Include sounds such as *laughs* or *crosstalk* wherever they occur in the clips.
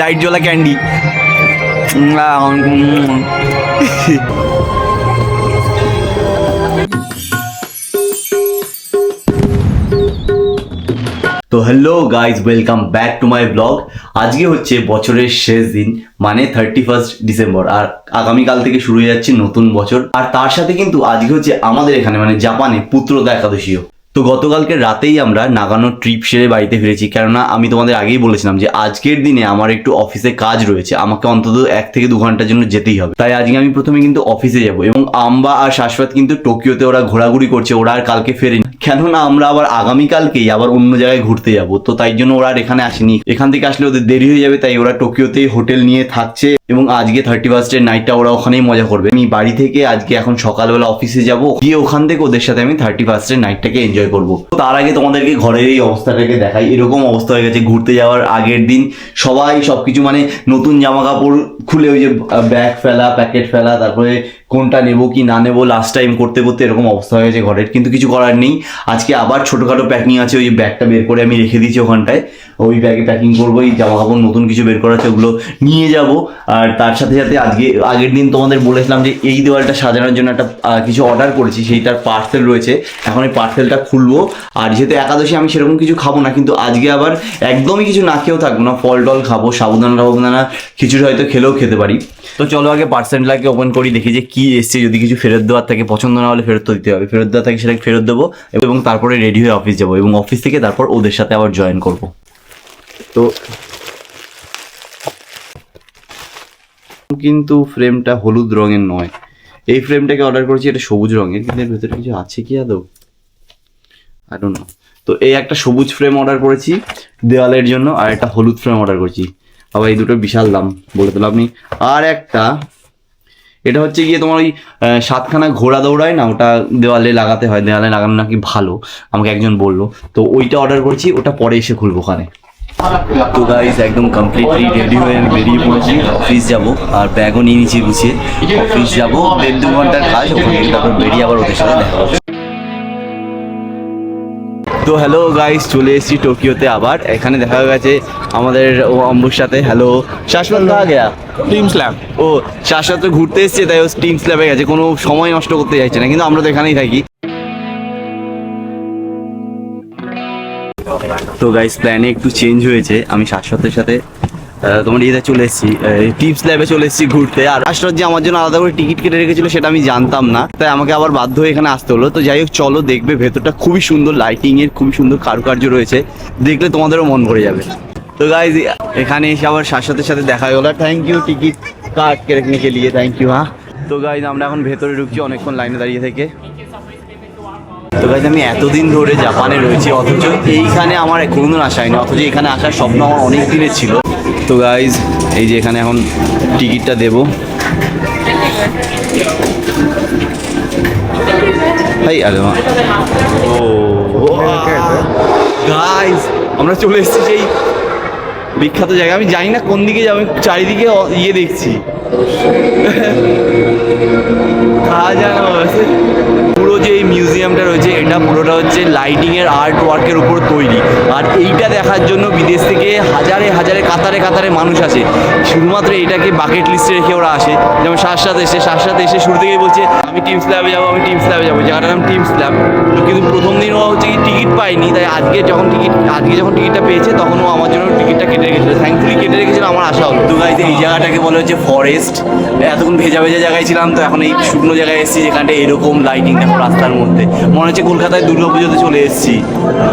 Light জ্বলা candy. তো hello guys welcome back to my blog আজকে হচ্ছে বছরের শেষ দিন মানে থার্টি ফার্স্ট ডিসেম্বর আর আগামীকাল থেকে শুরু হয়ে যাচ্ছে নতুন বছর। আর তার সাথে কিন্তু আজকে হচ্ছে আমাদের এখানে মানে জাপানে পুত্রদা একাদশীও। তো গতকালকে রাতেই আমরা নাগানো ট্রিপ সেরে বাড়িতে ফিরেছি। কেননা আমি তোমাদের আগেই বলেছিলাম যে আজকের দিনে আমার একটু অফিসে কাজ রয়েছে। আমাকে অন্তত এক থেকে দু ঘণ্টার জন্য যেতেই হবে। তাই আজকে আমি প্রথমে কিন্তু অফিসে যাব এবং আম্বা আর শাশ্বত কিন্তু টোকিওতে ওরা ঘোরাঘুরি করছে। ওরা আর কালকে ফেরেনি। কেননা আমরা আবার আগামীকালকেই আবার অন্য জায়গায় ঘুরতে যাব। তো তাই জন্য ওরা আর এখানে আসেনি। এখান থেকে আসলে ওদের দেরি হয়ে যাবে, তাই ওরা টোকিওতেই হোটেল নিয়ে থাকছে এবং আজকে থার্টি ফার্স্টের নাইটটা ওরা ওখানেই মজা করবে। আমি বাড়ি থেকে আজকে এখন সকালবেলা অফিসে যাব, গিয়ে ওখান থেকে ওদের সাথে আমি থার্টি ফার্স্টের নাইটটাকে এনজয় করব। তার আগে তোমাদেরকে ঘরের এই অবস্থাটাকে দেখাই। এরকম অবস্থা হয়ে গেছে ঘুরতে যাওয়ার আগের দিন। সবাই সবকিছু মানে নতুন জামা কাপড় খুলে ওই যে ব্যাগ ফেলা প্যাকেট ফেলা, তারপরে কোনটা নেব কি না নেব লাস্ট টাইম করতে করতে এরকম অবস্থা হয়েছে ঘরের। কিন্তু কিছু করার নেই। আজকে আবার ছোটোখাটো প্যাকিং আছে, ওই ব্যাগটা বের করে আমি রেখে দিয়েছি ওখানটায়। ওই ব্যাগে প্যাকিং করব, এই জামা কাপড় নতুন কিছু বের করা আছে, ওগুলো নিয়ে যাব। আর তার সাথে সাথে আজকে, আগের দিন তোমাদের বলেছিলাম যে এই দেওয়ালটা সাজানোর জন্য একটা কিছু অর্ডার করেছি, সেইটার পার্সেল রয়েছে। এখন এই পার্সেলটা খুলবো। আর যেহেতু একাদশী, আমি সেরকম কিছু খাব না, কিন্তু আজকে আবার একদমই কিছু না খেয়েও থাকব না, ফল টল খাব, সাবুদানা টাবুদানা, খিচুড়ি হয়তো খেলেও খেতে পারি। তো চলো আগে পার্সেলটাকে ওপেন করি, দেখি যে কি এসছে। যদি কিছু ফেরত দেওয়ার থাকে, পছন্দ না হলে ফেরত তো দিতে হবে। ফেরত দেওয়ার থাকে, সেটাকে ফেরত দেবো, এবং তারপরে রেডি হয়ে অফিস যাব, এবং অফিস থেকে তারপর ওদের সাথে আবার জয়েন করব। তো কিন্তু ফ্রেমটা হলুদ রঙের নয়। এই ফ্রেমটাকে অর্ডার করেছি, এটা সবুজ রঙের, কিন্তু এর ভেতরে কিছু আছে কি আদৌ? আই ডোন্ট নো তো এই একটা সবুজ ফ্রেম অর্ডার করেছি দেওয়ালের জন্য, আর একটা হলুদ ফ্রেম অর্ডার করেছি। আবার এই দুটো বিশাল দাম, বলে দিলাম আপনি। আর একটা, এটা হচ্ছে গিয়ে তোমার ওই সাতখানা ঘোড়া দৌড়ায় না, ওটা দেওয়ালে লাগাতে হয়, দেওয়ালে লাগানো নাকি ভালো, আমাকে একজন বলল। তো ওইটা অর্ডার করেছি, ওটা পরে এসে খুলবো ওখানে। তো গাইজ একদম কমপ্লিটলি রেডি হয়ে আমি বেরিয়ে পড়েছি। অফিস যাব আর ব্যাগও নিয়ে নিয়েছি গুছিয়ে। অফিস যাব দেড় দু ঘণ্টার কাজ ওখান থেকে তারপর বেরিয়ে আবার ওদের সাথে দেখা তো হ্যালো গাইস চলে এসেছি টোকিওতে আবার। এখানে দেখা গেছে আমাদের ও অম্বুর সাথে। হ্যালো শাশ্বত কহা গেয়া? টিম স্ল্যাব ও শাশ্বত তো ঘুরতে এসছে তাই ও টিম স্ল্যাবে গেছে। কোনো সময় নষ্ট করতে চাইছে না কিন্তু আমরা তো এখানেই থাকি। তো গাইস প্ল্যানে একটু চেঞ্জ হয়েছে। আমি শাশ্বতের সাথে তোমার ইয়েতে চলে এসেছি। টিপস ল্যাবে চলে এসেছি ঘুরতে। আর শাশ্বত যে আমার জন্য আলাদা করে টিকিট কেটে রেখেছিল, সেটা আমি জানতাম না। তাই আমাকে আবার বাধ্য হয়ে এখানে আসতে হলো। তো যাই হোক, চলো দেখবে, ভেতরটা খুবই সুন্দর লাইটিং এর খুবই সুন্দর কারুকার্য রয়েছে। দেখলে তোমাদেরও মন ভরে যাবে। তো গাইজ এখানে এসে আবার শাশ্বতের সাথে দেখা হলো থ্যাংক ইউ টিকিট কার্ড কেটে কে লিয়ে থ্যাংক ইউ হ্যাঁ। তো গাইজ আমরা এখন ভেতরে ঢুকছি অনেকক্ষণ লাইনে দাঁড়িয়ে থেকে। তো গাইজ আমি এতদিন ধরে জাপানে রয়েছি, অথচ এইখানে আমার কোনোদিন আসা হয়নি, অথচ এখানে আসার স্বপ্ন আমার অনেক দিনের ছিল। তো গাইজ এই যে এখানে এখন টিকিটটা দেবো। ভাই আরে ও গাইজ আমরা চলে এসেছি সেই বিখ্যাত জায়গা আমি জানি না কোন দিকে যাব চারিদিকে ইয়ে দেখছি। জানা আছে পুরো যে এই মিউজিয়ামটা রয়েছে, এটা পুরোটা হচ্ছে লাইটিং এর আর্ট ওয়ার্কের উপর তৈরি। আর এইটা দেখার জন্য বিদেশ থেকে হাজারে হাজারে, কাতারে কাতারে মানুষ আসে। শুধুমাত্র এটাকে বাকেট লিস্টে রেখে ওরা আসে। যেমন শাসাত এসে শাসাত এসে শুরু থেকেই বলছে, আমি টিম স্ল্যাবে যাব, আমি টিম স্ল্যাবে যাব। জায়গাটার নাম টিম স্ল্যাব কিন্তু প্রথম দিন ও হচ্ছে কি টিকিট পায়নি। তাই আজকে যখন টিকিট আজকে যখন টিকিটটা পেয়েছে, তখন ও আমার জন্য টিকিটটা কেটে রেখেছিল। থ্যাঙ্কফুলি কেটে রেখেছিল, আমার আশা হলো তো এই জায়গাটাকে বলে হচ্ছে ফরেস্ট এতক্ষণ ভেজা ভেজা জায়গায় ছিলাম, তো এখন এই শুকনো জায়গায় এসেছি যেখানটা এরকম লাইটিং দেখো রাস্তার মধ্যে। মনে হচ্ছে কলকাতায় দুর্গা পুজোতে চলে এসেছি।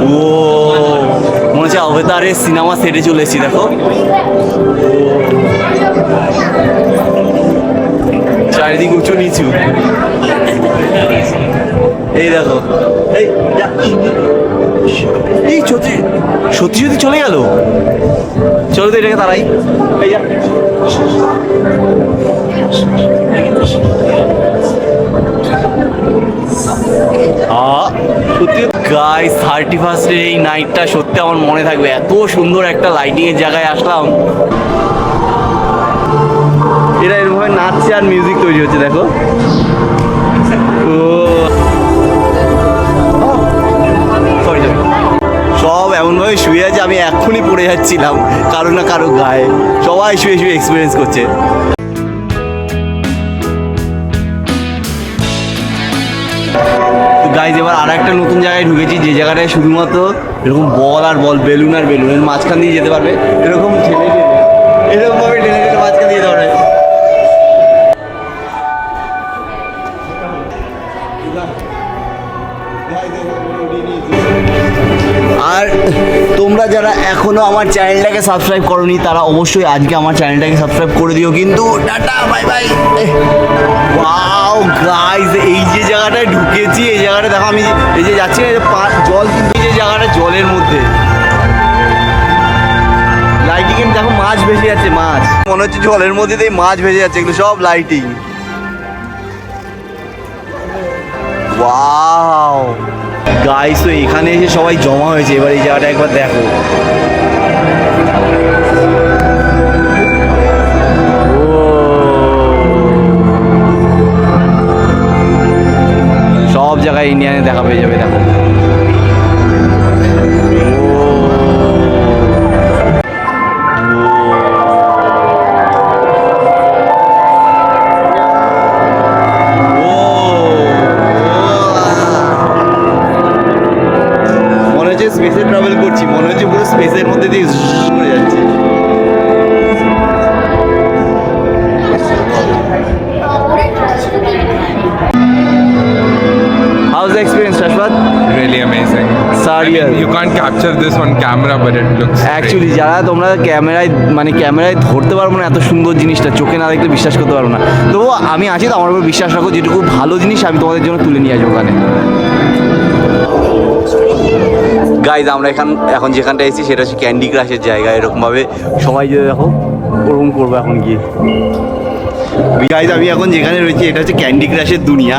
ও, মনে হচ্ছে অবতারের সিনেমা সেটে চলে এসেছি, দেখো। চারিদিক উঁচু নিচু। এই দেখো। এই সত্যি সত্যি সত্যি চলে গেল? চলো তো এটাকে তারাই গাইস থার্টি ফার্স্টের এই নাইটটা সত্যি আমার মনে থাকবে। এত সুন্দর একটা লাইটিং এর জায়গায় আসলাম। এরা এরকমভাবে নাচছে আর মিউজিক তৈরি হচ্ছে, দেখো। ও। সব এমনভাবে শুয়ে আছে, আমি এক্ষুনি পড়ে যাচ্ছিলাম, কারও না কারও গায়ে। সবাই শুয়ে শুয়ে এক্সপিরিয়েন্স করছে। গাইজ এবার আর একটা নতুন জায়গায় ঢুকেছি, যে জায়গাটায় শুধুমাত্র এরকম বল আর বল বেলুন আর বেলুন এর মাঝখান দিয়ে যেতে পারবে। এরকম ঠেলে। আর তোমরা যারা এখনও আমার চ্যানেলটাকে সাবস্ক্রাইব করনি তারা অবশ্যই আজকে আমার চ্যানেলটাকে সাবস্ক্রাইব করে দিও। কিন্তু tata bye bye. Wow guys এই যে জায়গাটায় ঢুকেছি এই জায়গাটা দেখো আমি এই যে যাচ্ছি না, জল কিন্তু যে জায়গাটা জলের মধ্যে। লাইটিং এ দেখো মাছ ভেসে যাচ্ছে মাছ। মনে হচ্ছে জলের মধ্যে দিয়ে মাছ ভেসে যাচ্ছে এগুলো সব লাইটিং ওয়াও গাইস তো এখানে এসে সবাই জমা হয়েছে। এবার এই জায়গাটা একবার দেখো। সব জায়গায় ইন্ডিয়ানে দেখা পেয়ে যাবে, দেখো। স্পেসে ট্রাভেল করছি মনে হচ্ছে পুরো স্পেসের মধ্যে দিয়ে করে যাচ্ছে। How's the experience, Shashwat? really amazing. Sorry, I mean, you can't capture this on camera, but it looks যারা তোমরা ক্যামেরায় মানে ক্যামেরায় ধরতে পারব না এত সুন্দর জিনিসটা চোখে না দেখলে বিশ্বাস করতে পারব না। তো আমি আছি তো আমার উপর বিশ্বাস রাখো যেটুকু ভালো জিনিস আমি তোমাদের জন্য তুলে নিয়ে আসব ওখানে। গাইজ আমরা এখান এখন যেখানটা এসেছি সেটা হচ্ছে ক্যান্ডি ক্রাশের জায়গা। এরকমভাবে সবাই যদি দেখো, ওরকম করব এখন গিয়ে। গাইজ আমি এখন যেখানে রয়েছি, এটা হচ্ছে ক্যান্ডি ক্রাশের দুনিয়া।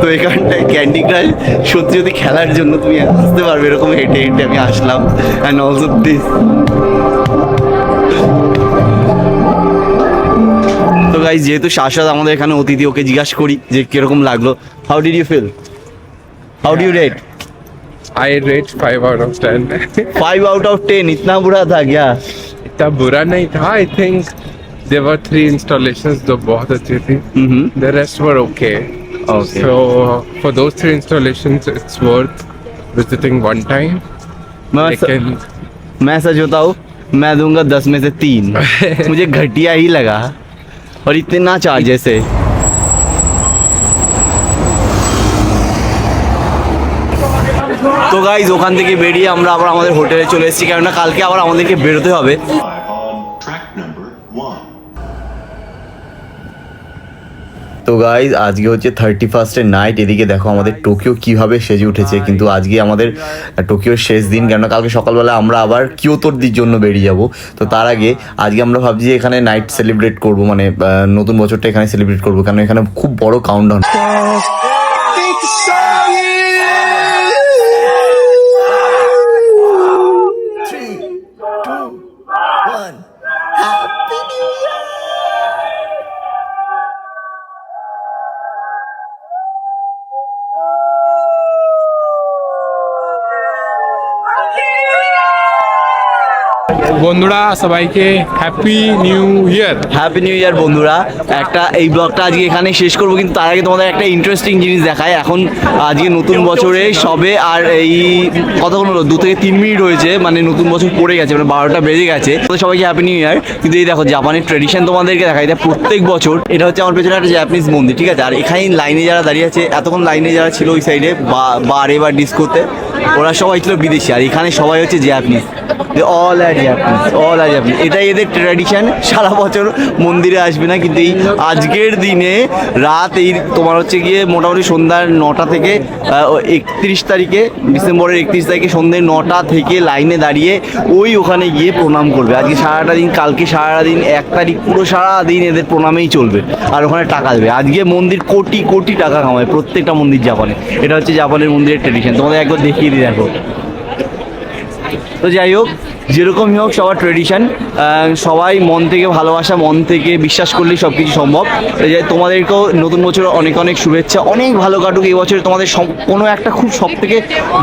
তো এখানটায় ক্যান্ডি ক্রাশ সত্যি যদি খেলার জন্য তুমি আসতে পারবে, এরকম হেঁটে হেঁটে আমি আসলাম। অ্যান্ড অলসো দিস তো গাইজ যেহেতু শাশ্বত আমাদের এখানে অতিথি, ওকে জিজ্ঞাসা করি যে কীরকম লাগল। How did you feel how do you rate I rate five out of ten five out of ten इतना बुरा था क्या? इतना बुरा नहीं था I think there were three installation जो बहुत अच्छी थी। The rest were okay for those three installation it's worth visiting one time मैं सच होता हूँ मैं दूँगा दस में से तीन। *laughs* मुझे घटिया ही लगा। और इतना चार्जेस है তো গাইজ ওখান থেকে বেরিয়ে আমরা আবার আমাদের হোটেলে চলে এসেছি কেননা কালকে আবার আমাদেরকে বেরোতে হবে. তো গাইজ আজকে হচ্ছে থার্টি ফার্স্টের নাইট এদিকে দেখো আমাদের টোকিও কীভাবে সেজে উঠেছে কিন্তু আজকে আমাদের টোকিওর শেষ দিন কেননা কালকে সকালবেলা আমরা আবার কিয়োতোর দির জন্য বেরিয়ে যাব। তো তার আগে আজকে আমরা ভাবছি এখানে নাইট সেলিব্রেট করব মানে নতুন বছরটা এখানে সেলিব্রেট করব কারণ এখানে খুব বড় কাউন্টডাউন বন্ধুরা, সবাইকে happy new year happy new year বন্ধুরা। একটা, এই ব্লগটা আজকে এখানে শেষ করব, কিন্তু তার আগে তোমাদের একটা ইন্টারেস্টিং জিনিস দেখায় এখন আজকে নতুন বছরে সবে আর এই কতক্ষণ হলো? দু থেকে তিন মিনিট হয়েছে মানে নতুন বছর পড়ে গেছে মানে বারোটা বেজে গেছে। তো সবাইকে হ্যাপি নিউ ইয়ার কিন্তু এই দেখো জাপানের ট্রেডিশন তোমাদেরকে দেখাই দেয় প্রত্যেক বছর। এটা হচ্ছে আমার পেছনে একটা জাপানিজ মন্দির, ঠিক আছে? আর এখানে লাইনে যারা দাঁড়িয়ে আছে, এতক্ষণ লাইনে যারা ছিল ওই সাইডে বা, বারে বা ডিস্কোতে ওরা সবাই ছিল বিদেশি, আর এখানে সবাই হচ্ছে জাপানিজ অল আর জাপানিজ অল আর জাপানিজ এটাই এদের ট্র্যাডিশন সারা বছর মন্দিরে আসবে না, কিন্তু এই আজকের দিনে রাত এই তোমার হচ্ছে গিয়ে মোটামুটি সন্ধ্যার নটা থেকে একত্রিশ তারিখে, ডিসেম্বরের একত্রিশ তারিখে সন্ধ্যে নটা থেকে লাইনে দাঁড়িয়ে ওই ওখানে গিয়ে প্রণাম করবে। আজকে সারাটা দিন, কালকে সারাটা দিন এক তারিখ পুরো সারা দিন এদের প্রণামেই চলবে আর ওখানে টাকা দেবে। আজকে মন্দির কোটি কোটি টাকা কামায় প্রত্যেকটা মন্দির জাপানে। এটা হচ্ছে জাপানের মন্দিরের ট্রেডিশন তোমাদের একবার দেখিয়ে দিই, দেখো। তো যাই হোক যেরকমই হোক, সবার ট্রেডিশন সবাই মন থেকে ভালোবাসা, মন থেকে বিশ্বাস করলেই সব কিছু সম্ভব তোমাদেরকেও নতুন বছর অনেক অনেক শুভেচ্ছা, অনেক ভালো কাটুক এই বছর তোমাদের কোনো একটা খুব সব থেকে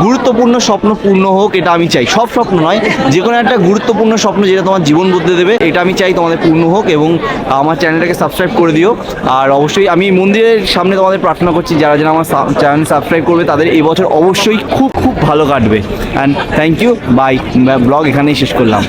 গুরুত্বপূর্ণ স্বপ্ন পূর্ণ হোক, এটা আমি চাই। সব স্বপ্ন নয়, যে কোনো একটা গুরুত্বপূর্ণ স্বপ্ন যেটা তোমার জীবন বদলে দেবে, এটা আমি চাই তোমাদের পূর্ণ হোক এবং আমার চ্যানেলটাকে সাবস্ক্রাইব করে দিও। আর অবশ্যই আমি মন্দিরের সামনে তোমাদের প্রার্থনা করছি, যারা যারা আমার চ্যানেল সাবস্ক্রাইব করবে, তাদের এই বছর অবশ্যই খুব খুব ভালো কাটবে। And thank you bye blog এখানেই শেষ করলাম।